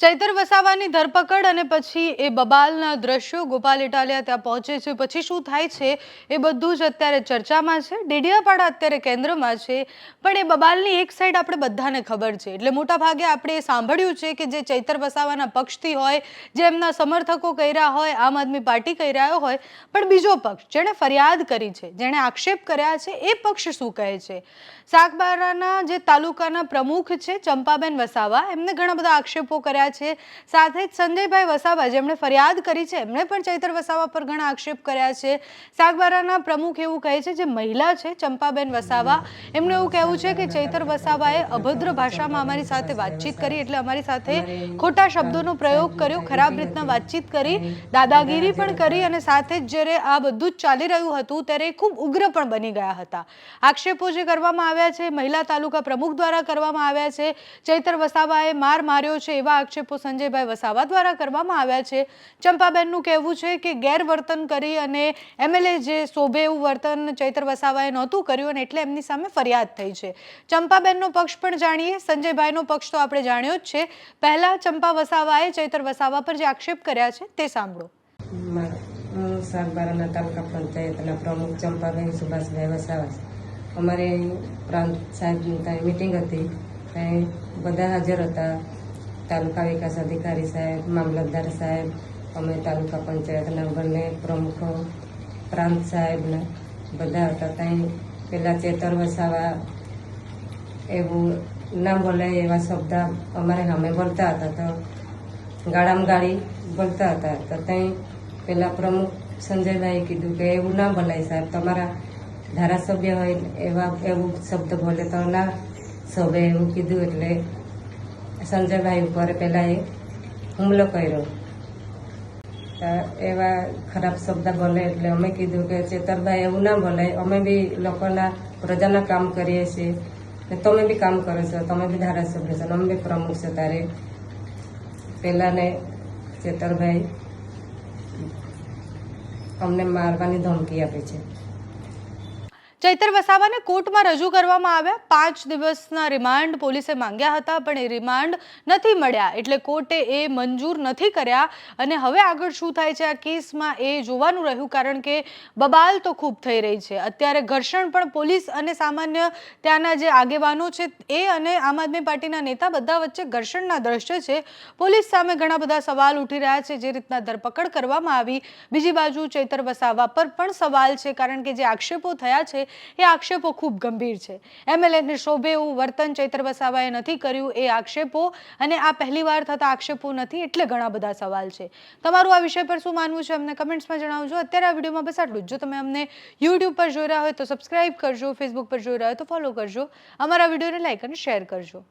ચૈતર વસાવાની ધરપકડ અને પછી એ બબાલના દ્રશ્યો ગોપાલ ઇટાલિયા ત્યાં પહોંચે છે. પછી શું થાય છે એ બધું જ અત્યારે ચર્ચામાં છે. ડેડિયાપાડા અત્યારે કેન્દ્રમાં છે. પણ એ બબાલની એક સાઈડ આપણે બધાને ખબર છે. એટલે મોટા ભાગે આપણે એ સાંભળ્યું છે કે જે ચૈતર વસાવાના પક્ષથી હોય, જે એમના સમર્થકો કર્યા હોય, આમ આદમી પાર્ટી કહી રહ્યો હોય, પણ બીજો પક્ષ જેણે ફરિયાદ કરી છે, જેણે આક્ષેપ કર્યા છે, એ પક્ષ શું કહે છે? સાગબારાના જે તાલુકાના પ્રમુખ છે ચંપાબેન વસાવા, એમને ઘણા બધા આક્ષેપો કર્યા છે. સાથે જ સંજયભાઈ વસાવા, જેમણે ફરિયાદ કરી છે, એમણે પણ ચૈતર વસાવા પર ઘણા આક્ષેપ કર્યા છે. સાગબારાના પ્રમુખ એવું કહે છે, જે મહિલા છે, ચંપાબેન વસાવા એમનું એવું કહેવું છે કે ચૈતર વસાવાએ અભદ્ર ભાષામાં અમારી સાથે વાતચીત કરી એટલે અમારી સાથે ખોટા શબ્દોનો પ્રયોગ કર્યો, ખરાબ રીતના વાતચીત કરી, દાદાગીરી પણ કરી અને સાથે જ જ્યારે આ બધું જ ચાલી રહ્યું હતું ત્યારે ખૂબ ઉગ્ર પણ બની ગયા હતા. આક્ષેપો જે કરવામાં આવ્યા છે, મહિલા તાલુકા પ્રમુખ દ્વારા કરવામાં આવ્યા છે, ચૈતર વસાવાએ માર માર્યો છે એવા આક્ષેપો સંજયભાઈ વસાવા દ્વારા કરવામાં આવ્યા છે. ચંપાબેનનું કહેવું છે કે ગેરવર્તન કરી અને એમએલએ જે શોભે એવું વર્તન ચૈતર વસાવાએ નહોતું કર્યું અને એટલે એમની સામે ફરિયાદ થઈ છે. ચંપાબેનનો પક્ષ પણ જાણીએ, સંજયભાઈનો પક્ષ તો આપણે જાણ્યો જ છે. પહેલા ચંપા વસાવાએ ચૈતર વસાવા પર જે આક્ષેપ કર્યા છે તે સાંભળો. હું સાગબારાના તાલુકા પંચાયતના પ્રમુખ ચંપાબેન સુભાષભાઈ વસાવા અમારે પ્રાંત સાહેબની મિટિંગ હતી. ત્યાં બધા હાજર હતા. તાલુકા વિકાસ અધિકારી સાહેબ, મામલતદાર સાહેબ, અમે તાલુકા પંચાયતના બંને પ્રમુખો પ્રાંત સાહેબના બધા હતા. ત્યાં પહેલાં ચેતર વસાવા એવું ના બોલાય એવા શબ્દ અમારે સામે બોલતા હતા તો ગાળામાં ગાળી બોલતા હતા. તો ત્યાં પહેલાં પ્રમુખ સંજયભાઈએ કીધું કે એવું ના બોલાય સાહેબ, તમારા ધારાસભ્ય હોય એવા એવું શબ્દ બોલે તો ના શોભે એવું કીધું એટલે સંજયભાઈ ઉપર પેલા એ હુમલો કર્યો. એવા ખરાબ શબ્દ બોલે એટલે અમે કીધું કે ચેતરભાઈ એવું ના બોલાય અમે બી લોકોના પ્રજાના કામ કરીએ છીએ. ને તમે બી કામ કરો છો, તમે બી ધારાસભ્ય છો અમે બી પ્રમુખ છો તારે. પહેલાંને ચેતરભાઈ અમને મારવાની ધમકી આપી છે. ચૈતર વસાવાને કોર્ટમાં રજૂ કરવામાં આવ્યા. પાંચ દિવસના રિમાન્ડ પોલીસે માંગ્યા હતા, પણ એ રિમાન્ડ નથી મળ્યા. એટલે કોર્ટે એ મંજૂર નથી કર્યા. અને હવે આગળ શું થાય છે આ કેસમાં એ જોવાનું રહ્યું, કારણ કે બબાલ તો ખૂબ થઈ રહી છે. અત્યારે ઘર્ષણ પણ પોલીસ અને સામાન્ય ત્યાંના જે આગેવાનો છે, એ અને આમ આદમી પાર્ટીના નેતા બધા વચ્ચે ઘર્ષણના દ્રશ્ય છે. પોલીસ સામે ઘણા બધા સવાલ ઉઠી રહ્યા છે, જે રીતના ધરપકડ કરવામાં આવી. બીજી બાજુ ચૈતર વસાવા પર પણ સવાલ છે, કારણ કે જે આક્ષેપો થયા છે એ આક્ષેપો ખૂબ ગંભીર છે. એમએલએને શોભે એવું વર્તન ચૈત્ર વસાવાએ નથી કર્યું એ આક્ષેપો અને આ પહેલીવાર થતા આક્ષેપો નથી એટલે ઘણા બધા સવાલ છે. તમારું આ વિષય પર શું માનવું છે અમને કમેન્ટ્સમાં જણાવજો. અત્યારે આ વિડીયોમાં બસ આટલું જ. જો તમે અમને યુટ્યુબ પર જોઈ રહ્યા હોય તો સબસ્ક્રાઇબ કરજો, ફેસબુક પર જોઈ રહ્યા હોય તો ફોલો કરજો. અમારા વિડીયોને લાઈક અને શેર કરજો.